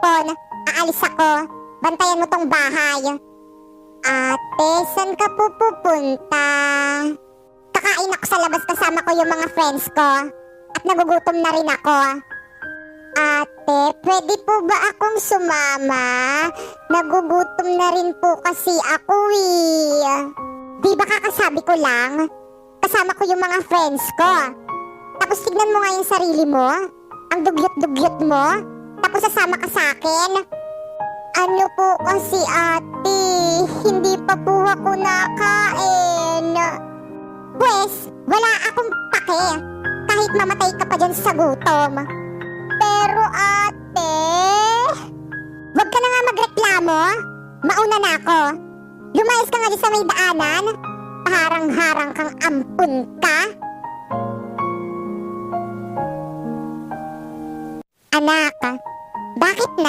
cellphone. Aalis ako. Bantayan mo tong bahay. Ate, saan ka po pupunta? Kakain ako sa labas kasama ko yung mga friends ko. At nagugutom na rin ako. Ate, pwede po ba akong sumama? Nagugutom na rin po kasi ako eh. Di ba kakasabi ko lang? Kasama ko yung mga friends ko. Tapos tignan mo nga yung sarili mo. Ang dugyot-dugyot mo. Tapos sasama ka sa akin. Ano po kasi ate, hindi pa po ako nakain. Pwes, wala akong pake. Kahit mamatay ka pa dyan sa gutom. Pero ate, wag ka na nga magreklamo. Mauna na ako. Lumayas ka nga dyan sa may daanan. Harang-harang kang ampun ka. Anak, bakit na?